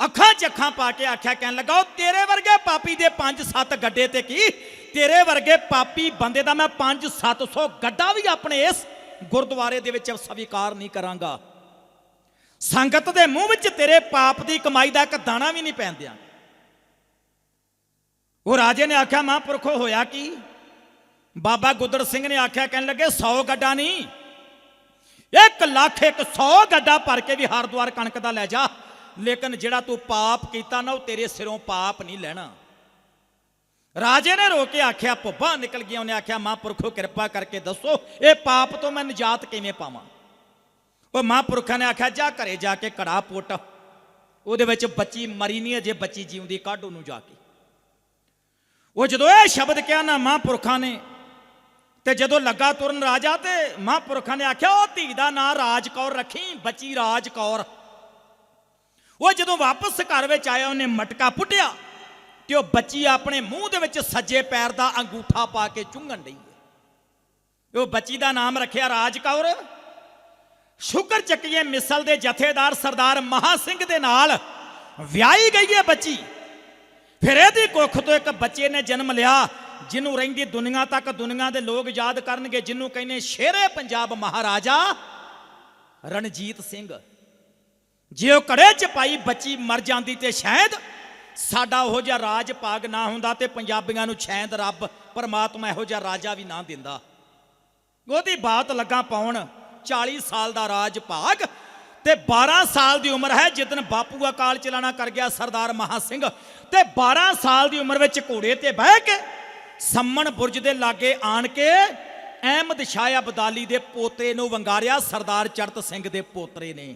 ਅੱਖਾਂ 'ਚ ਅੱਖਾਂ ਪਾ ਕੇ ਆਖਿਆ, ਕਹਿਣ ਲੱਗਾ, ਉਹ ਤੇਰੇ ਵਰਗੇ ਪਾਪੀ ਦੇ 5-7 ਗੱਡੇ ਤੇ ਕੀ? ਤੇਰੇ ਵਰਗੇ ਪਾਪੀ ਬੰਦੇ ਦਾ ਮੈਂ 5-700 ਗੱਡਾ ਵੀ ਆਪਣੇ ਇਸ ਗੁਰਦੁਆਰੇ ਦੇ ਵਿੱਚ ਸਵੀਕਾਰ ਨਹੀਂ ਕਰਾਂਗਾ। ਸੰਗਤ ਦੇ ਮੂੰਹ ਵਿੱਚ ਤੇਰੇ ਪਾਪ ਦੀ ਕਮਾਈ ਦਾ ਇੱਕ ਦਾਣਾ ਵੀ ਨਹੀਂ ਪੈਂਦਿਆਂ ਉਹ ਰਾਜੇ ਨੇ ਆਖਿਆ, ਮਹਾਂਪੁਰਖੋ, ਹੋਇਆ ਕੀ? ਬਾਬਾ ਗੁੱਦਰ ਸਿੰਘ ਨੇ ਆਖਿਆ, ਕਹਿਣ ਲੱਗੇ 100 ਗੱਡਾ ਨਹੀਂ 1 ਲੱਖ 100 ਗੱਡਾ ਭਰ ਕੇ ਵੀ ਹਰਦੁਆਰ ਕਣਕ ਦਾ ਲੈ ਜਾ। ਲੇਕਿਨ ਜਿਹੜਾ ਤੂੰ ਪਾਪ ਕੀਤਾ ਨਾ, ਉਹ ਤੇਰੇ ਸਿਰੋਂ ਪਾਪ ਨਹੀਂ ਲੈਣਾ। ਰਾਜੇ ਨੇ ਰੋ ਕੇ ਆਖਿਆ ਭੁੱਬਾ ਨਿਕਲ ਗਿਆ ਉਹਨੇ ਆਖਿਆ, ਮਹਾਂਪੁਰਖੋ, ਕਿਰਪਾ ਕਰਕੇ ਦੱਸੋ, ਇਹ ਪਾਪ ਤੋਂ ਮੈਂ ਨਿਜਾਤ ਕਿਵੇਂ ਪਾਵਾਂ? ਉਹ ਮਹਾਂਪੁਰਖਾਂ ਨੇ ਆਖਿਆ, ਜਾ ਘਰੇ ਜਾ ਕੇ ਕੜਾ ਪੁੱਟ। ਉਹਦੇ ਵਿੱਚ ਬੱਚੀ ਮਰੀ ਨਹੀਂ ਅਜੇ ਬੱਚੀ ਜਿਉਂਦੀ, ਕੱਢ ਉਹਨੂੰ ਜਾ ਕੇ। ਉਹ ਜਦੋਂ ਇਹ ਸ਼ਬਦ ਕਿਹਾ ਨਾ ਮਹਾਂਪੁਰਖਾਂ ਨੇ, ਤੇ ਜਦੋਂ ਲੱਗਾ ਤੁਰਨ ਰਾਜਾ ਤੇ ਮਹਾਂਪੁਰਖਾਂ ਨੇ ਆਖਿਆ, ਉਹ ਧੀ ਦਾ ਨਾਂ ਰਾਜ ਕੌਰ ਰੱਖੀ, ਬੱਚੀ ਰਾਜ ਕੌਰ ਉਹ ਜਦੋਂ ਵਾਪਸ ਘਰ ਵਿੱਚ ਆਇਆ, ਉਹਨੇ ਮਟਕਾ ਪੁੱਟਿਆ ਤੇ ਉਹ ਬੱਚੀ ਆਪਣੇ ਮੂੰਹ ਦੇ ਵਿੱਚ ਸੱਜੇ ਪੈਰ ਦਾ ਅੰਗੂਠਾ ਪਾ ਕੇ ਚੁੰਘਣ ਡਈ ਉਹ ਬੱਚੀ ਦਾ ਨਾਮ ਰੱਖਿਆ ਰਾਜ ਕੌਰ ਸ਼ੁਕਰ ਚੱਕੀਏ ਮਿਸਲ ਦੇ ਜਥੇਦਾਰ ਸਰਦਾਰ ਮਹਾ ਸਿੰਘ ਦੇ ਨਾਲ ਵਿਆਹੀ ਗਈ ਹੈ ਬੱਚੀ। ਫਿਰ ਇਹਦੀ ਕੁੱਖ ਤੋਂ ਇੱਕ ਬੱਚੇ ਨੇ ਜਨਮ ਲਿਆ, ਜਿਹਨੂੰ ਰਹਿੰਦੀ ਦੁਨੀਆ ਤੱਕ, ਦੁਨੀਆ ਦੇ ਲੋਕ ਯਾਦ ਕਰਨਗੇ, ਜਿਹਨੂੰ ਕਹਿੰਦੇ ਸ਼ੇਰੇ ਪੰਜਾਬ ਮਹਾਰਾਜਾ ਰਣਜੀਤ ਸਿੰਘ। ਜੇ ਉਹ ਕੜੇ ਚ ਪਾਈ ਬੱਚੀ ਮਰ ਜਾਂਦੀ ਤੇ ਸ਼ਾਇਦ ਸਾਡਾ ਉਹੋ ਜਿਹਾ ਰਾਜ ਪਾਗ ਨਾ ਹੁੰਦਾ ਤੇ ਪੰਜਾਬੀਆਂ ਨੂੰ ਛੈਂਦ ਰੱਬ, ਪਰਮਾਤਮਾ ਇਹੋ ਜਿਹਾ ਰਾਜਾ ਵੀ ਨਾ ਦਿੰਦਾ। ਉਹਦੀ ਬਾਤ ਲੱਗਾ ਪਾਉਣ 40 ਸਾਲ ਦਾ ਰਾਜ ਭਾਗ ਤੇ 12 ਸਾਲ ਦੀ ਉਮਰ ਹੈ ਜਿੱਦਨ ਬਾਪੂ ਅਕਾਲ ਚਲਾਣਾ ਕਰ ਗਿਆ ਸਰਦਾਰ ਮਹਾ ਸਿੰਘ। ਤੇ 12 ਸਾਲ ਦੀ ਉਮਰ ਵਿੱਚ ਘੋੜੇ ਤੇ ਬਹਿ ਕੇ ਸੰਮਣ ਬੁਰਜ ਦੇ ਲਾਗੇ ਆਣ ਕੇ ਅਹਿਮਦ ਸ਼ਾਹ ਅਬਦਾਲੀ ਦੇ ਪੋਤੇ ਨੂੰ ਵੰਗਾਰਿਆ ਸਰਦਾਰ ਚੜਤ ਸਿੰਘ ਦੇ ਪੋਤਰੇ ਨੇ।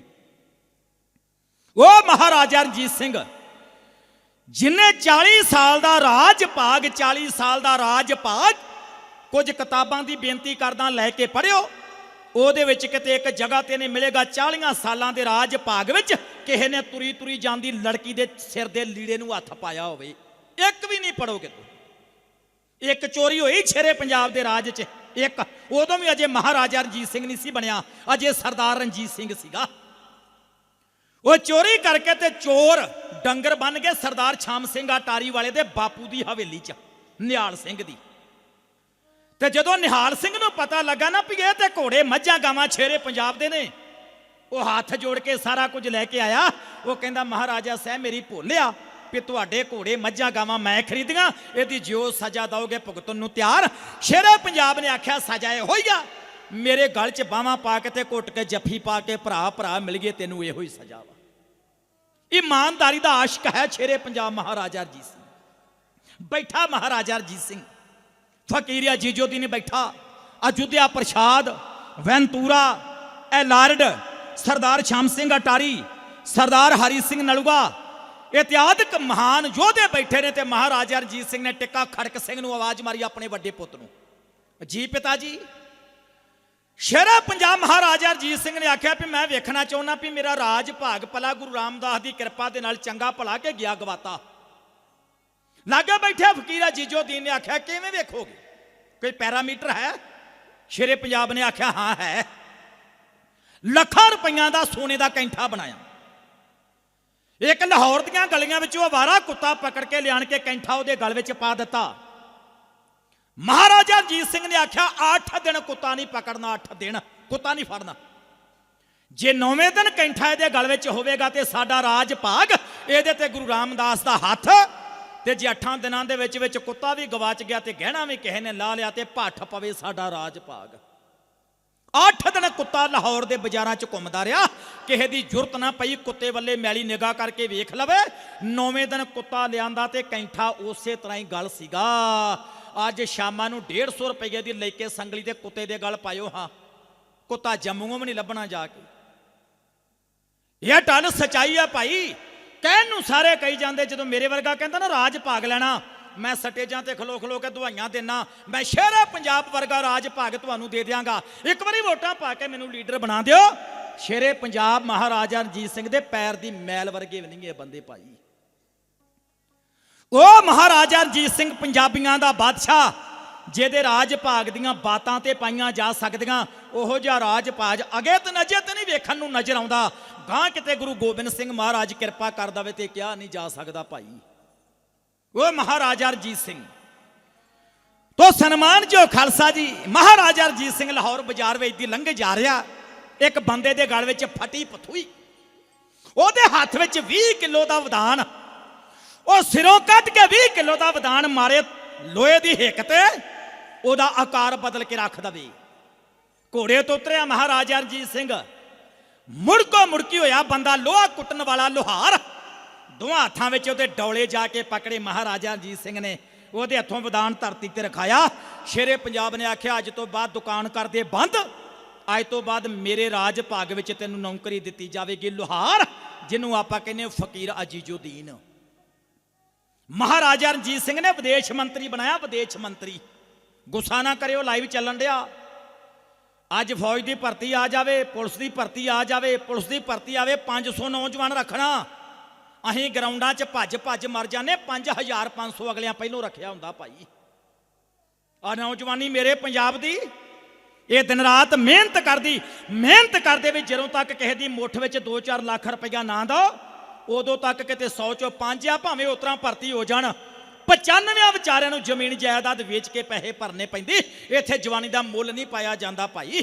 ਉਹ ਮਹਾਰਾਜਾ ਰਣਜੀਤ ਸਿੰਘ, ਜਿਨੇ 40 ਸਾਲ ਦਾ ਰਾਜ ਭਾਗ 40 ਸਾਲ ਦਾ ਰਾਜ ਭਾਗ ਕੁਝ ਕਿਤਾਬਾਂ ਦੀ ਬੇਨਤੀ ਕਰਦਾ ਲੈ ਕੇ ਪੜਿਓ ਉਹਦੇ ਵਿੱਚ ਕਿਤੇ ਇੱਕ ਜਗ੍ਹਾ ਤੇ ਨੇ ਮਿਲੇਗਾ। 40 ਸਾਲਾਂ ਦੇ ਰਾਜ ਭਾਗ ਵਿੱਚ ਕਿਸੇ ਨੇ ਤੁਰੀ ਤੁਰੀ ਜਾਂਦੀ ਲੜਕੀ ਦੇ ਸਿਰ ਦੇ ਲੀੜੇ ਨੂੰ ਹੱਥ ਪਾਇਆ ਹੋਵੇ। ਇੱਕ ਵੀ ਨਹੀਂ ਪੜੋਗੇ ਤੂੰ ਇੱਕ ਚੋਰੀ ਹੋਈ ਛੇਰੇ ਪੰਜਾਬ ਦੇ ਰਾਜ 'ਚ। ਇੱਕ, ਉਦੋਂ ਵੀ ਅਜੇ ਮਹਾਰਾਜਾ ਰਣਜੀਤ ਸਿੰਘ ਨਹੀਂ ਸੀ ਬਣਿਆ। ਅਜੇ ਸਰਦਾਰ ਰਣਜੀਤ ਸਿੰਘ ਸੀਗਾ। ਉਹ ਚੋਰੀ ਕਰਕੇ ਤੇ ਚੋਰ ਡੰਗਰ ਬਣ ਕੇ ਸਰਦਾਰ ਛਾਮ ਸਿੰਘ ਅਟਾਰੀ ਵਾਲੇ ਦੇ ਬਾਪੂ ਦੀ ਹਵੇਲੀ 'ਚ, ਨਿਹਾਲ ਸਿੰਘ ਦੀ। ਤੇ ਜਦੋਂ ਨਿਹਾਲ ਸਿੰਘ ਨੂੰ ਪਤਾ ਲੱਗਾ ਨਾ ਵੀ ਇਹ ਤੇ ਘੋੜੇ ਮੱਝਾਂ ਗਾਵਾਂ ਛੇਰੇ ਪੰਜਾਬ ਦੇ ਨੇ, ਉਹ ਹੱਥ ਜੋੜ ਕੇ ਸਾਰਾ ਕੁਝ ਲੈ ਕੇ ਆਇਆ। ਉਹ ਕਹਿੰਦਾ, ਮਹਾਰਾਜਾ ਸਹਿ ਮੇਰੀ ਭੁੱਲਿਆ ਵੀ ਤੁਹਾਡੇ ਘੋੜੇ ਮੱਝਾਂ ਗਾਵਾਂ ਮੈਂ ਖਰੀਦੀਆਂ, ਇਹਦੀ ਜਿਉ ਸਜ਼ਾ ਦਓਗੇ, ਭੁਗਤਣ ਨੂੰ ਤਿਆਰ। ਸ਼ੇਰੇ ਪੰਜਾਬ ਨੇ ਆਖਿਆ, ਸਜ਼ਾ ਇਹ ਹੋਈ ਆ। ਮੇਰੇ ਗਲ 'ਚ ਬਾਹਾਂ ਪਾ ਕੇ ਤੇ ਘੁੱਟ ਕੇ ਜੱਫੀ ਪਾ ਕੇ ਭਰਾ ਭਰਾ ਮਿਲ ਗਏ, ਤੈਨੂੰ ਇਹੋ ਹੀ ਸਜ਼ਾ ਵਾ। ਇਮਾਨਦਾਰੀ ਦਾ ਆਸ਼ਕ ਹੈ ਸ਼ੇਰੇ ਪੰਜਾਬ ਮਹਾਰਾਜਾ ਰਣਜੀਤ ਸਿੰਘ। ਬੈਠਾ ਮਹਾਰਾਜਾ ਰਣਜੀਤ ਸਿੰਘ। ਫਕੀਰਿਆ ਜੀਜੋਦੀ ਨੇ ਬੈਠਾ, ਅਯੁੱਧਿਆ ਪ੍ਰਸ਼ਾਦ, ਵੈਨਤੂਰਾ ਇਹ ਲਾਰਡ, ਸਰਦਾਰ ਸ਼ਾਮ ਸਿੰਘ ਅਟਾਰੀ, ਸਰਦਾਰ ਹਰੀ ਸਿੰਘ ਨਲੂਗਾ ਇਤਿਹਾਦਕ ਮਹਾਨ ਯੋਧੇ ਬੈਠੇ ਨੇ ਤੇ ਮਹਾਰਾਜਾ ਰਣਜੀਤ ਸਿੰਘ ਨੇ ਟਿੱਕਾ ਖੜਕ ਸਿੰਘ ਨੂੰ ਆਵਾਜ਼ ਮਾਰੀ ਆਪਣੇ ਵੱਡੇ ਪੁੱਤ ਨੂੰ। ਜੀ ਪਿਤਾ ਜੀ, ਸ਼ੇਰਾ ਪੰਜਾਬ ਮਹਾਰਾਜਾ ਰਣਜੀਤ ਸਿੰਘ ਨੇ ਆਖਿਆ ਵੀ ਮੈਂ ਵੇਖਣਾ ਚਾਹੁੰਦਾ ਵੀ ਮੇਰਾ ਰਾਜ ਭਾਗ ਭਲਾ ਗੁਰੂ ਰਾਮਦਾਸ ਦੀ ਕਿਰਪਾ ਦੇ ਨਾਲ ਚੰਗਾ ਭਲਾ ਕੇ ਗਿਆ ਗਵਾਤਾ। ਲਾਗੇ ਬੈਠਿਆ ਫਕੀਰਾ ਜੀਜੋ ਦੀਨ ਨੇ ਆਖਿਆ, ਕਿਵੇਂ ਵੇਖੋਗੇ? ਕੋਈ ਪੈਰਾਮੀਟਰ ਹੈ? ਸ਼ੇਰੇ ਪੰਜਾਬ ਨੇ ਆਖਿਆ, ਹਾਂ, ਹੈ। ਲੱਖਾਂ ਰੁਪਈਆਂ ਦਾ ਸੋਨੇ ਦਾ ਕੈਂਠਾ ਬਣਾਇਆ। ਇੱਕ ਲਾਹੌਰ ਦੀਆਂ ਗਲੀਆਂ ਵਿੱਚੋਂ ਅਵਾਰਾ ਕੁੱਤਾ ਪਕੜ ਕੇ ਲਿਆਣ ਕੇ ਕੈਂਠਾ ਉਹਦੇ ਗਲ ਵਿੱਚ ਪਾ ਦਿੱਤਾ। ਮਹਾਰਾਜਾ ਰਣਜੀਤ ਸਿੰਘ ਨੇ ਆਖਿਆ 8 ਦਿਨ ਕੁੱਤਾ ਨਹੀਂ ਪਕੜਨਾ 8 ਦਿਨ ਕੁੱਤਾ ਨਹੀਂ ਫੜਨਾ। ਜੇ ਨੌਵੇਂ ਦਿਨ ਕੈਂਠਾ ਇਹਦੇ ਗਲ ਵਿੱਚ ਹੋਵੇਗਾ ਤੇ ਸਾਡਾ ਰਾਜ ਭਾਗ ਇਹਦੇ ਤੇ ਗੁਰੂ ਰਾਮਦਾਸ ਦਾ ਹੱਥ ਤੇ ਜੇ 8 ਦਿਨਾਂ ਦੇ ਵਿੱਚ ਵਿੱਚ ਕੁੱਤਾ ਵੀ ਗਵਾਚ ਗਿਆ ਤੇ ਗਹਿਣਾ ਵੀ ਕਿਸੇ ਨੇ ਲਾ ਲਿਆ ਤੇ ਭੱਠ ਪਵੇ ਸਾਡਾ ਰਾਜ ਭਾਗ 8 ਦਿਨ ਕੁੱਤਾ ਲਾਹੌਰ ਦੇ ਬਾਜ਼ਾਰਾਂ 'ਚ ਘੁੰਮਦਾ ਰਿਹਾ। ਕਿਸੇ ਦੀ ਜ਼ਰੂਰਤ ਨਾ ਪਈ ਕੁੱਤੇ ਵੱਲੇ ਮੈਲੀ ਨਿਗਾਹ ਕਰਕੇ ਵੇਖ ਲਵੇ। ਨੌਵੇਂ ਦਿਨ ਕੁੱਤਾ ਲਿਆਂਦਾ ਤੇ ਕੈਂਠਾ ਉਸੇ ਤਰ੍ਹਾਂ ਹੀ ਗਲ ਸੀਗਾ। ਅੱਜ ਸ਼ਾਮਾਂ ਨੂੰ 150 ਰੁਪਏ ਦੀ ਲੈ ਕੇ ਸੰਗਲੀ ਦੇ ਕੁੱਤੇ ਦੇ ਗਲ ਪਾਇਓ ਹਾਂ। ਕੁੱਤਾ ਜੰਮੂੋਂ ਵੀ ਨਹੀਂ ਲੱਭਣਾ ਜਾ ਕੇ। ਇਹ ਟਨ ਸਚਾਈ ਆ ਭਾਈ। ਕਹਿਣ ਨੂੰ ਸਾਰੇ ਕਹੀ ਜਾਂਦੇ, ਜਦੋਂ ਮੇਰੇ ਵਰਗਾ ਕਹਿੰਦਾ ਨਾ, ਰਾਜ ਭਾਗ ਲੈਣਾ, ਮੈਂ ਸਟੇਜਾਂ ਤੇ ਖਲੋ ਖਲੋ ਕੇ ਦਵਾਈਆਂ ਦੇਣਾ ਮੈਂ ਸ਼ਹਿਰੇ ਪੰਜਾਬ ਵਰਗਾ ਰਾਜ ਭਾਗ ਤੁਹਾਨੂੰ ਦੇ ਦਿਆਂਗਾ। ਇੱਕ ਵਾਰੀ ਵੋਟਾਂ ਪਾ ਕੇ ਮੈਨੂੰ ਲੀਡਰ ਬਣਾ ਦਿਓ। ਸ਼ੇਰੇ ਪੰਜਾਬ ਮਹਾਰਾਜਾ ਰਣਜੀਤ ਸਿੰਘ ਦੇ ਪੈਰ ਦੀ ਮੈਲ ਵਰਗੇ ਵੀ ਨਹੀਂ ਇਹ ਬੰਦੇ ਭਾਈ। ਉਹ ਮਹਾਰਾਜਾ ਰਣਜੀਤ ਸਿੰਘ ਪੰਜਾਬੀਆਂ ਦਾ ਬਾਦਸ਼ਾਹ ਜਿਹਦੇ ਰਾਜ ਭਾਗ ਦੀਆਂ ਬਾਤਾਂ ਤੇ ਪਾਈਆਂ ਜਾ ਸਕਦੀਆਂ, ਉਹੋ ਜਿਹਾ ਰਾਜ ਭਾਜ ਅਗੇ ਤੇ ਨਜੇ ਤੇ ਨਹੀਂ ਵੇਖਣ ਨੂੰ ਨਜ਼ਰ ਆਉਂਦਾ। ਗਾਂ ਕਿਤੇ ਗੁਰੂ ਗੋਬਿੰਦ ਸਿੰਘ ਮਹਾਰਾਜ ਕਿਰਪਾ ਕਰ ਦਵੇ ਤੇ ਕਿਹਾ ਨਹੀਂ ਜਾ ਸਕਦਾ ਭਾਈ। ਉਹ ਮਹਾਰਾਜਾ ਰਣਜੀਤ ਸਿੰਘ, ਤੋ ਸਨਮਾਨ ਜੋ ਖਾਲਸਾ ਜੀ। ਮਹਾਰਾਜਾ ਰਣਜੀਤ ਸਿੰਘ ਲਾਹੌਰ ਬਾਜ਼ਾਰ ਵਿੱਚ ਦੀ ਲੰਘੇ ਜਾ ਰਿਹਾ। ਇੱਕ ਬੰਦੇ ਦੇ ਗਲ ਵਿੱਚ ਫਟੀ ਪਥੂਈ। ਉਹਦੇ ਹੱਥ ਵਿੱਚ 20 ਕਿਲੋ ਦਾ ਵਦਾਨ। ਉਹ ਸਿਰੋਂ ਕੱਢ ਕੇ 20 ਕਿਲੋ ਦਾ ਵਦਾਨ ਮਾਰੇ ਲੋਹੇ ਦੀ ਹਿੱਕ ਤੇ। ਉਹਦਾ ਆਕਾਰ ਬਦਲ ਕੇ ਰੱਖ ਦਵੇ। ਘੋੜੇ ਤੋਂ ਉਤਰਿਆ ਮਹਾਰਾਜਾ ਰਣਜੀਤ ਸਿੰਘ। ਮੁੜਕੋ ਮੁੜਕੀ ਹੋਇਆ ਬੰਦਾ ਲੋਹਾ ਕੁੱਟਣ ਵਾਲਾ ਲੋਹਾਰ। ਦੋਹਾਂ ਹੱਥਾਂ ਵਿੱਚ ਉਹਦੇ ਡੌਲੇ ਜਾ ਕੇ ਪਕੜੇ ਮਹਾਰਾਜਾ ਰਣਜੀਤ ਸਿੰਘ ਨੇ। ਉਹਦੇ ਹੱਥੋਂ ਵਿਦਾਨ ਧਰਤੀ ਤੇ ਰਖਾਇਆ। ਸ਼ੇਰੇ ਪੰਜਾਬ ਨੇ ਆਖਿਆ, ਅੱਜ ਤੋਂ ਬਾਅਦ ਦੁਕਾਨ ਕਰਦੇ ਬੰਦ। ਅੱਜ ਤੋਂ ਬਾਅਦ ਮੇਰੇ ਰਾਜ ਭਾਗ ਵਿੱਚ ਤੈਨੂੰ ਨੌਕਰੀ ਦਿੱਤੀ ਜਾਵੇਗੀ ਲੋਹਾਰ, ਜਿਹਨੂੰ ਆਪਾਂ ਕਹਿੰਦੇ ਹਾਂ ਫਕੀਰ ਅਜੀਜੁਦੀਨ। ਮਹਾਰਾਜਾ ਰਣਜੀਤ ਸਿੰਘ ਨੇ ਵਿਦੇਸ਼ ਮੰਤਰੀ ਬਣਾਇਆ, ਵਿਦੇਸ਼ ਮੰਤਰੀ। ਗੁੱਸਾ ਨਾ ਕਰਿਓ ਲਾਈਵ ਚੱਲਣ ਡਿਆ। ਅੱਜ ਫੌਜ ਦੀ ਭਰਤੀ ਆ ਜਾਵੇ, ਪੁਲਿਸ ਦੀ ਭਰਤੀ ਆ ਜਾਵੇ, ਪੁਲਿਸ ਦੀ ਭਰਤੀ ਆਵੇ 500 ਨੌਜਵਾਨ ਰੱਖਣਾ। ਅਸੀਂ ਗਰਾਊਂਡਾਂ 'ਚ ਭੱਜ ਭੱਜ ਮਰ ਜਾਂਦੇ 5000 500 ਅਗਲਿਆਂ ਪਹਿਲੋਂ ਰੱਖਿਆ ਹੁੰਦਾ ਭਾਈ। ਆ ਨੌਜਵਾਨੀ ਮੇਰੇ ਪੰਜਾਬ ਦੀ, ਇਹ ਦਿਨ ਰਾਤ ਮਿਹਨਤ ਕਰਦੀ, ਮਿਹਨਤ ਕਰਦੇ ਵੀ ਜਦੋਂ ਤੱਕ ਕਿਸੇ ਦੀ ਮੁੱਠ ਵਿੱਚ 2-4 ਲੱਖ ਰੁਪਈਆ ਨਾ ਦੋ ਉਦੋਂ ਤੱਕ ਕਿਤੇ 100 ਚੋਂ 5 ਆ, ਭਾਵੇਂ ਉਤਰਾ ਭਰਤੀ ਹੋ ਜਾਣ। 95 ਵਿਚਾਰਿਆਂ ਨੂੰ ਜ਼ਮੀਨ ਜਾਇਦਾਦ ਵੇਚ ਕੇ ਪੈਸੇ ਭਰਨੇ ਪੈਂਦੇ। ਇੱਥੇ ਜਵਾਨੀ ਦਾ ਮੁੱਲ ਨਹੀਂ ਪਾਇਆ ਜਾਂਦਾ ਭਾਈ।